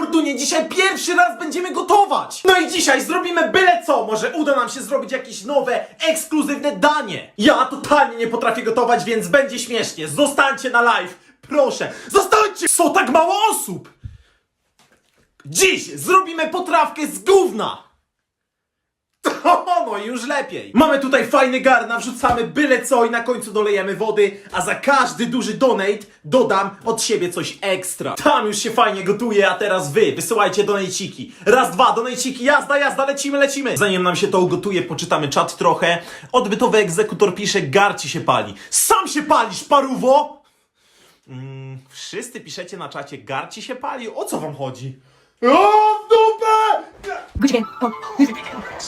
Mordunie, dzisiaj pierwszy raz będziemy gotować! No i dzisiaj zrobimy byle co! Może uda nam się zrobić jakieś nowe, ekskluzywne danie! Ja totalnie nie potrafię gotować, więc będzie śmiesznie. Zostańcie na live! Proszę, zostańcie! Co tak mało osób? Dziś zrobimy potrawkę z gówna! No już lepiej. Mamy tutaj fajny garna, wrzucamy byle co i na końcu dolejemy wody, a za każdy duży donate dodam od siebie coś ekstra. Tam już się fajnie gotuje, a teraz wy wysyłajcie donejciki. Raz, dwa, donejciki, jazda, jazda, lecimy, lecimy. Zanim nam się to ugotuje, poczytamy czat trochę. Odbytowy egzekutor pisze, garci się pali. Sam się palisz, paruwo! Mm, wszyscy piszecie na czacie, garci się pali? O co wam chodzi? O, w dupę! Gucci gang.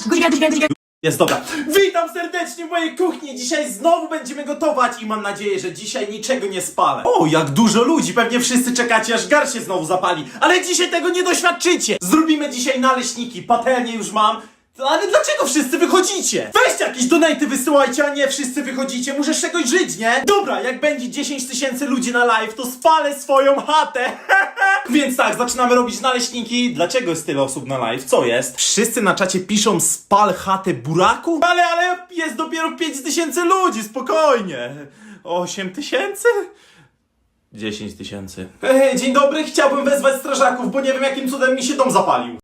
Gucci gang, Jest dobra. Witam serdecznie w mojej kuchni. Dzisiaj znowu będziemy gotować i mam nadzieję, że dzisiaj niczego nie spalę. O, jak dużo ludzi. Pewnie wszyscy czekacie, aż gar się znowu zapali. Ale dzisiaj tego nie doświadczycie. Zrobimy dzisiaj naleśniki. Patelnię już mam. Ale dlaczego wszyscy wychodzicie? Weźcie jakieś donaty wysyłajcie, a nie wszyscy wychodzicie. Muszę czegoś żyć, nie? Dobra, jak będzie 10 tysięcy ludzi na live, to spalę swoją chatę. Więc tak, zaczynamy robić naleśniki. Dlaczego jest tyle osób na live? Co jest? Wszyscy na czacie piszą spal chatę buraku? Ale, ale jest dopiero 5 tysięcy ludzi, spokojnie. 8 tysięcy? 10 tysięcy. Hej, dzień dobry, chciałbym wezwać strażaków, bo nie wiem jakim cudem mi się dom zapalił.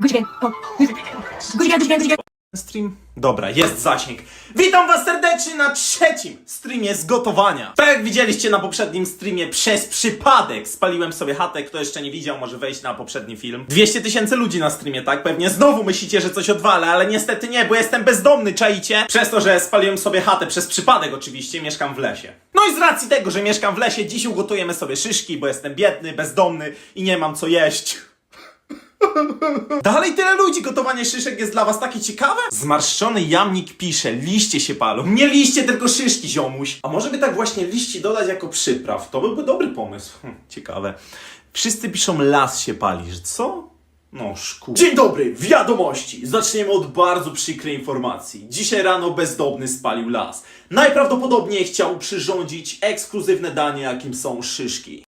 Stream? Dobra, jest zasięg. Witam was serdecznie na trzecim streamie z gotowania. Tak jak widzieliście na poprzednim streamie, przez przypadek spaliłem sobie chatę. Kto jeszcze nie widział, może wejść na poprzedni film. 200 tysięcy ludzi na streamie, tak? Pewnie znowu myślicie, że coś odwalę, ale niestety nie, bo jestem bezdomny, czaicie? Przez to, że spaliłem sobie chatę, przez przypadek oczywiście, mieszkam w lesie. No i z racji tego, że mieszkam w lesie, dziś ugotujemy sobie szyszki, bo jestem biedny, bezdomny i nie mam co jeść. Dalej tyle ludzi, gotowanie szyszek jest dla was takie ciekawe? Zmarszczony jamnik pisze, liście się palą. Nie liście, tylko szyszki, ziomuś. A może by tak właśnie liści dodać jako przypraw? To byłby dobry pomysł. Hm, ciekawe. Wszyscy piszą, las się pali, że co? No, szkół. Dzień dobry, wiadomości. Zaczniemy od bardzo przykrej informacji. Dzisiaj rano bezdomny spalił las. Najprawdopodobniej chciał przyrządzić ekskluzywne danie, jakim są szyszki.